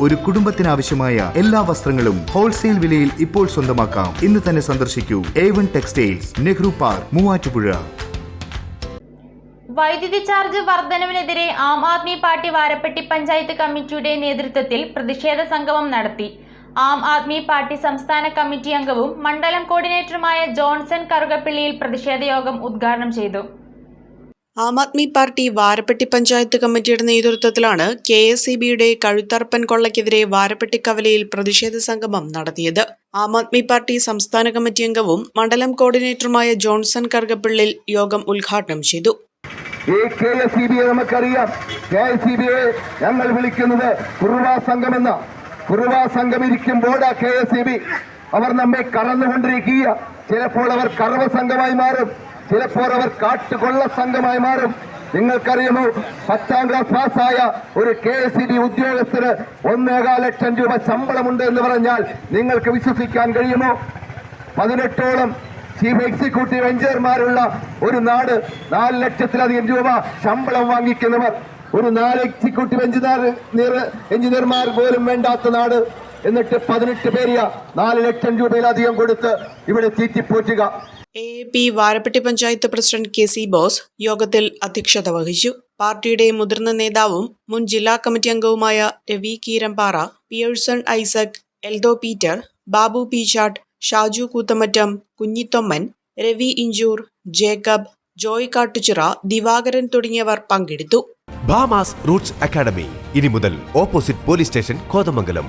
ഒരു കുടുംബത്തിനാവശ്യമായ എല്ലാ വസ്ത്രങ്ങളും ഹോൾസെയിൽ വിലയിൽ ഇപ്പോൾ സ്വന്തമാക്കാം. ഇന്ന് തന്നെ സന്ദർശിക്കൂ. A one textiles Nehru park Muvattupuzha. വൈദ്യുതി ചാർജ് വർധനവിനെതിരെ ആം ആദ്മി പാർട്ടി വാരപ്പെട്ടി പഞ്ചായത്ത് കമ്മിറ്റിയുടെ നേതൃത്വത്തിൽ പ്രതിഷേധ സംഗമം നടത്തി. ആം ആദ്മി പാർട്ടി സംസ്ഥാന കമ്മിറ്റി അംഗവും മണ്ഡലം കോർഡിനേറ്ററുമായ ജോൺസൺ കറുകപ്പിള്ളിയിൽ പ്രതിഷേധ യോഗം ഉദ്ഘാടനം ചെയ്തു. ആം ആദ്മി പാർട്ടി വാരപ്പെട്ടി പഞ്ചായത്ത് കമ്മിറ്റിയുടെ നേതൃത്വത്തിലാണ് കെ എസ് ഇ ബിയുടെ കഴുത്തർപ്പൻ കൊള്ളയ്ക്കെതിരെ വാരപ്പെട്ടി കവലയിൽ പ്രതിഷേധ സംഗമം നടത്തിയത്. ആം ആദ്മി പാർട്ടി സംസ്ഥാന കമ്മിറ്റി അംഗവും മണ്ഡലം കോർഡിനേറ്ററുമായ ജോൺസൺ കറുകപ്പിള്ളിൽ യോഗം ഉദ്ഘാടനം ചെയ്തു. നമുക്കറിയാം. കെ എസ് ഇ ബിയെ ഞങ്ങൾ വിളിക്കുന്നത് കുറുവാ സംഘം ഇരിക്കുമ്പോൾ അവർ നമ്മെ കറന്നുകൊണ്ടിരിക്കുക ചിലപ്പോൾ അവർ കറവ സംഘമായി മാറും. ചിലപ്പോൾ അവർ കാട്ടുകൊള്ള സംഘമായി മാറും. നിങ്ങൾക്കറിയുമോ പത്താം ക്ലാസ് പാസ്സായ ഒരു കെ എസ് ഇ ബി ഉദ്യോഗസ്ഥന് ഒന്നേകാൽ ലക്ഷം രൂപ ശമ്പളമുണ്ട് എന്ന് പറഞ്ഞാൽ നിങ്ങൾക്ക് വിശ്വസിക്കാൻ കഴിയുമോ? പതിനെട്ടോളം ചീഫ് എക്സിക്യൂട്ടീവ് എഞ്ചിനീയർമാരുള്ള ഒരു നാട് നാല് ലക്ഷത്തിലധികം രൂപ ശമ്പളം വാങ്ങിക്കുന്നവർ. ഒരു നാല് എക്സിക്യൂട്ടീവ് എഞ്ചിനീയർ എഞ്ചിനീയർമാർ പോലും വേണ്ടാത്ത നാട്. എന്നിട്ട് പതിനെട്ട് പേരിയ നാല് ലക്ഷം രൂപയിലധികം കൊടുത്ത് ഇവിടെ തീറ്റിപ്പോറ്റുക A P Varappetty panchayat president K C Bose യോഗത്തിൽ അധ്യക്ഷത വഹിച്ചു. പാർട്ടിയുടെ മുതിർന്ന നേതാവും മുൻ ജില്ലാ കമ്മിറ്റി അംഗവുമായ രവി കീരമ്പാറ പിയേഴ്സൺ ഐസക് എൽദോ പീറ്റർ ബാബു പീച്ചാട്ട് ഷാജു കൂത്തമറ്റം കുഞ്ഞിത്തൊമ്മൻ രവി ഇഞ്ചൂർ ജേക്കബ് ജോയ് കാട്ടുചിറ ദിവാകരൻ തുടങ്ങിയവർ പങ്കെടുത്തു. ബാമാസ് റൂട്ട്സ് അക്കാഡമി ഇനി മുതൽ ഓപ്പോസിറ്റ് പോലീസ് സ്റ്റേഷൻ കോതമംഗലം.